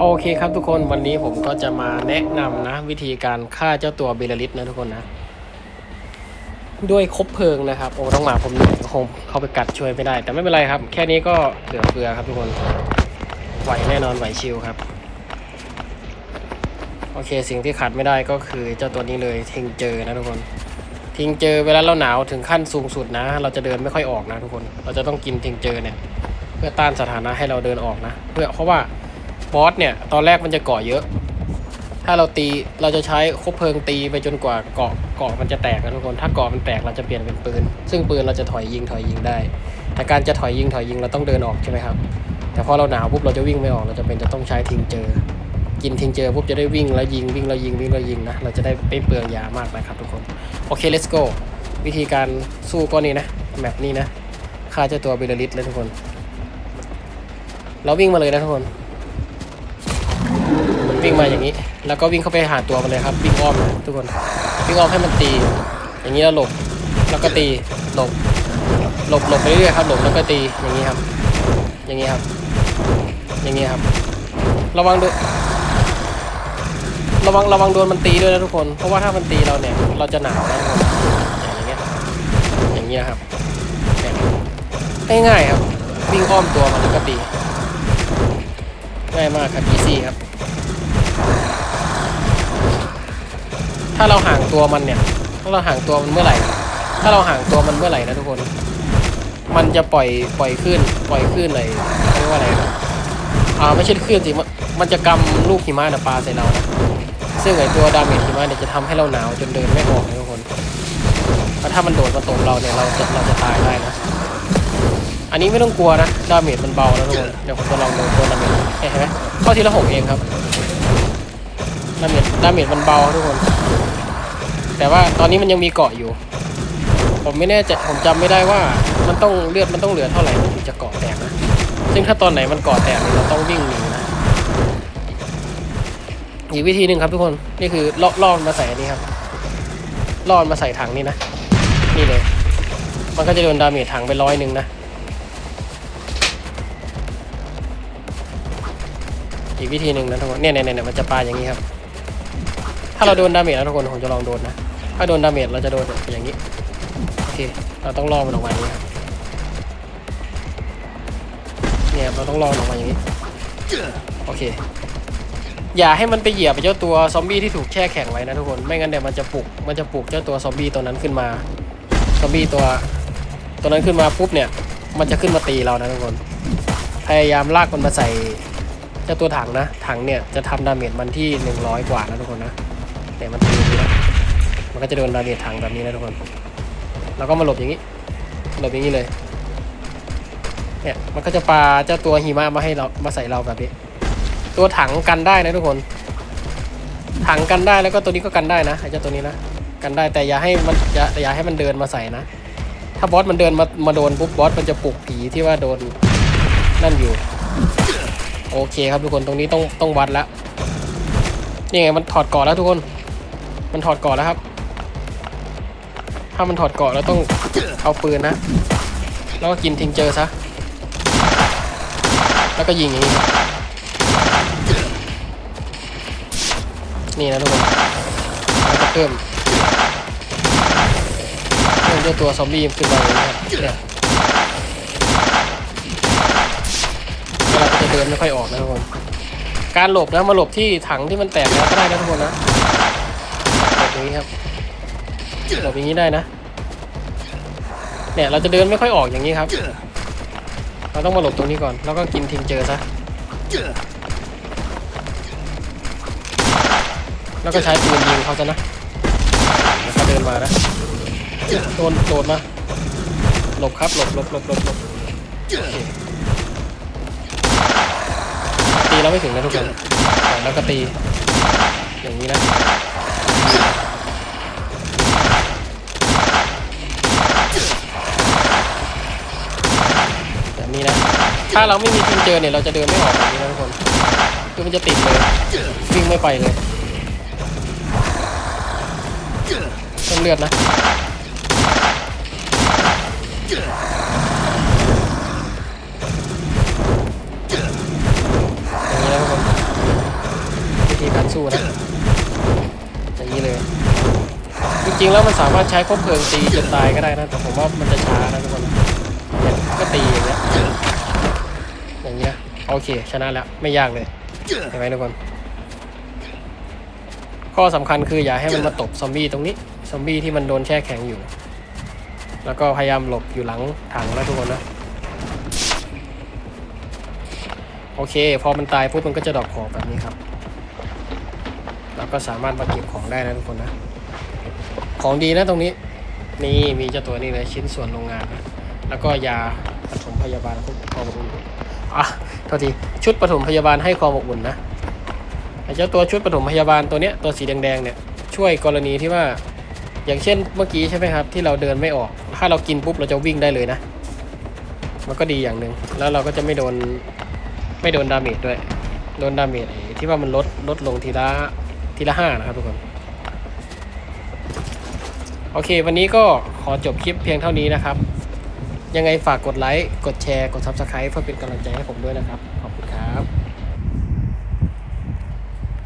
โอเคครับทุกคนวันนี้ผมก็จะมาแนะนำนะ วิธีการฆ่าเจ้าตัวเบลลิสนะทุกคนนะ ด้วยคบเพลิงนะครับ โอ้ต้องมาผมเหนื่อยคงเข้าไปกัดช่วยไม่ได้ แต่ไม่เป็นไรครับ แค่นี้ก็เหลือเฟือครับทุกคนไหวแน่นอนไหวชิลครับ โอเคสิ่งที่ขาดไม่ได้ก็คือเจ้าตัวนี้เลยทิงเจอนะทุกคนทิงเจอเวลาเราหนาวถึงขั้นสูงสุดนะ เราจะเดินไม่ค่อยออกนะทุกคน เราจะต้องกินทิงเจอเนี่ย เพื่อต้านสถานะให้เราเดินออกนะ เพื่อเพราะว่า บอสเนี่ย ตอนแรกมันจะเกาะเยอะ ถ้าเราตีเราจะใช้คบเพลิงตีไปจนกว่าเกาะเกาะมันจะแตกนะทุกคน ถ้าเกาะมันแตกเราจะเปลี่ยนเป็นปืน ซึ่งปืนเราจะถอยยิงถอยยิงได้ แต่การจะถอยยิงถอยยิงเราต้องเดินออกใช่ไหมครับ แต่พอเราหนาวปุ๊บเราจะวิ่งไม่ออกเราจะเป็นจะต้องใช้ทิงเจอ กินทิงเจอปุ๊บจะได้วิ่งแล้วยิงวิ่งแล้วยิงวิ่งแล้วยิงนะ เราจะได้ไม่เปลืองยามากนะครับทุกคน โอเค let's go วิธีการสู้ก็นี้นะแมปนี้นะฆ่าเจ้าตัวเบลลิสเลยทุกคน เราวิ่งมาเลยนะทุกคน วิ่งมาอย่างนี้ แล้วก็วิ่งเข้าไปหาตัวมันเลยครับวิ่งอ้อมทุกคนวิ่งอ้อมให้มันตี อย่างนี้แล้วหลบแล้วก็ตีหลบหลบหลบไปเรื่อยๆครับหลบแล้วก็ตีอย่างนี้ครับ อย่างนี้ครับ อย่างนี้ครับ ระวังดูระวังระวังโดนมันตีด้วยนะทุกคน เพราะว่าถ้ามันตีเราเนี่ย เราจะหนาวนะทุกคนอย่างเงี้ยอย่างเงี้ยครับเนี่ยง่ายๆครับวิ่งอ้อมตัวมันแล้วก็ตีง่ายมากครับ easy ครับาเราห่างตัวมันเนี่ย ถ้าเราห่างตัวมันเมื่อไหร่ ถ้าเราห่างตัวมันเมื่อไหร่นะทุกคน มันจะปล่อยปล่อยขึ้น ปล่อยขึ้นอะไรเรียกว่าอะไรอ่าไม่ใช่ขึ้นสิมันจะกำลูกหิมะนะปลาใส่เรานะซึ่งไอตัวดาเมจหิมะเนี่ยจะทำให้เราหนาวจนเดินไม่ออกนะทุกคนแล้วถ้ามันโดดมาตกเราเนี่ยเราจะเราจะตายได้นะอันนี้ไม่ต้องกลัวนะดาเมจมันเบานะทุกคนเดี๋ยวผมจะลองโดนตัวดาเมจเห็นไหมเข้าทีละหกเองครับดาเมจดาเมจมันเบาทุกคน แต่ว่าตอนนี้มันยังมีเกาะอยู่ ผมไม่แน่ใจผมจำไม่ได้ว่ามันต้องเลือดมันต้องเหลือเท่าไหร่ถึงจะเกาะแตกนะซึ่งถ้าตอนไหนมันเกาะแตกเนี่ยเราต้องวิ่งหนีนะอีกวิธีหนึ่งครับทุกคนนี่คือล่อล่อนมาใส่อันนี้ครับล่อนมาใส่ถังนี่นะนี่เลย มันก็จะโดนดาเมจถังไปร้อยหนึ่งนะอีกวิธีหนึ่งนะทุกคนเนี่ยเนี่ยเนี่ยมันจะปาอย่างนี้ครับาเราโดนดาเมจนะทุกคนผมจะลองโดนนะ ถ้าโดนดาเมจเราจะโดนอย่างนี้ โอเค เราต้องล่อมันออกมาอย่างนี้ครับเนี่ยเราต้องล่อมันออกมาอย่างนี้ โอเค อย่าให้มันไปเหยียบไอ้เจ้าตัวซอมบี้ที่ถูกแช่แข็งไว้นะทุกคน ไม่งั้นเดี๋ยวมันจะปลุก มันจะปลุกเจ้าตัวซอมบี้ตัวนั้นขึ้นมา ซอมบี้ตัวตัวนั้นขึ้นมาปุ๊บเนี่ย มันจะขึ้นมาตีเรานะทุกคน พยายามลากมันมาใส่เจ้าตัวถังนะ ถังเนี่ยจะทำดาเมจมันที่หนึ่งร้อยกว่านะทุกคนนะ เนี่มันตีอย่างนี้นะมันก็จะโดนดาเมจถังแบบนี้นะทุกคน แล้วก็มาหลบอย่างนี้ หลบอย่างนี้เลย เนี่ยมันก็จะปาเจ้าตัวหิมะมาให้เรามาใส่เราแบบนี้ ตัวถังกันได้นะทุกคน ถังกันได้แล้วก็ตัวนี้ก็กันได้นะไอ้เจ้าตัวนี้นะกันได้แต่อย่าให้มันอย่าอย่าให้มันเดินมาใส่นะถ้าบอสมันเดินมามาโดนปุ๊บบอสมันจะปลุกผีที่ว่าโดนนั่นอยู่ โอเคครับทุกคนตรงนี้ต้องต้องวัดแล้วนี่ไงมันถอดเกาะแล้วทุกคน มันถอดเกาะแล้วครับ ถ้ามันถอดเกาะแล้วต้องเอาปืนนะ แล้วก็กินทิ้งเจอซะ แล้วก็ยิงอย่างนี้ นี่นะทุกคนมันจะเพิ่มเพิ่มด้วยตัวซอมบี้ขึ้นมาอย่างนี้ครับเนี่ยเวลาจะเดินไม่ค่อยออกนะทุกคน การหลบนะมาหลบที่ถังที่มันแตกแล้วก็ได้นะทุกคนนะ หลบอย่างนี้ครับหลบอย่างนี้ได้นะ เนี่ยเราจะเดินไม่ค่อยออกอย่างนี้ครับ เราต้องมาหลบตรงนี้ก่อน แล้วก็กินทิ้งเจอซะ แล้วก็ใช้ปืนยิงเขาซะนะแล้วเขาเดินมานะ โดนโดดมา หลบครับ หลบหลบหลบหลบหลบตีเราไม่ถึงนะทุกคน แล้วก็ตี อย่างนี้นะ ถ้าเราไม่มีทีมเจอเนี่ยเราจะเดินไม่ออกแบบนี้นะทุกคนคือมันจะติดเลยวิ่งไม่ไปเลยต้องเลือดนะอย่างนี้นะทุกคนวิธีการสู้นะอย่างนี้เลยจริงๆแล้วมันสามารถใช้คบเพลิงตีจนตายก็ได้นะแต่ผมว่ามันจะช้านะทุกคนเนี่ยก็ตีอย่างเงี้ย อย่างนี้นะโอเค ชนะแล้วไม่ยากเลยเห็นไหมทุกคน ข้อสำคัญคืออย่าให้มันมาตบซอมบี้ตรงนี้ ซอมบี้ที่มันโดนแช่แข็งอยู่ แล้วก็พยายามหลบอยู่หลังถังนะทุกคนนะ โอเค พอมันตายปุ๊บมันก็จะดรอปของแบบนี้ครับแล้วก็สามารถมาเก็บของได้นะทุกคนนะ ของดีนะตรงนี้ นี่มีเจ้าตัวนี้เลยชิ้นส่วนโรงงานนะแล้วก็ยาปฐมพยาบาลพวกความอบ อะโทษทีชุดปฐมพยาบาลให้ความอบอุ่นนะไอ้เจ้าตัวชุดปฐมพยาบาลตัวเนี้ยตัวสีแดงๆเนี่ยช่วยกรณีที่ว่า อย่างเช่นเมื่อกี้ใช่ไหมครับ ที่เราเดินไม่ออก ถ้าเรากินปุ๊บเราจะวิ่งได้เลยนะ มันก็ดีอย่างหนึ่งแล้วเราก็จะไม่โดนไม่โดนดาเมจด้วยโดนดาเมจที่ว่ามันลดลดลงทีละทีละห้านะครับทุกคนโอเค วันนี้ก็ขอจบคลิปเพียงเท่านี้นะครับ ยังไงฝากกดไลค์ กดแชร์ กด Subscribe เพื่อเป็นกำลังใจให้ผมด้วยนะครับขอบคุณครับ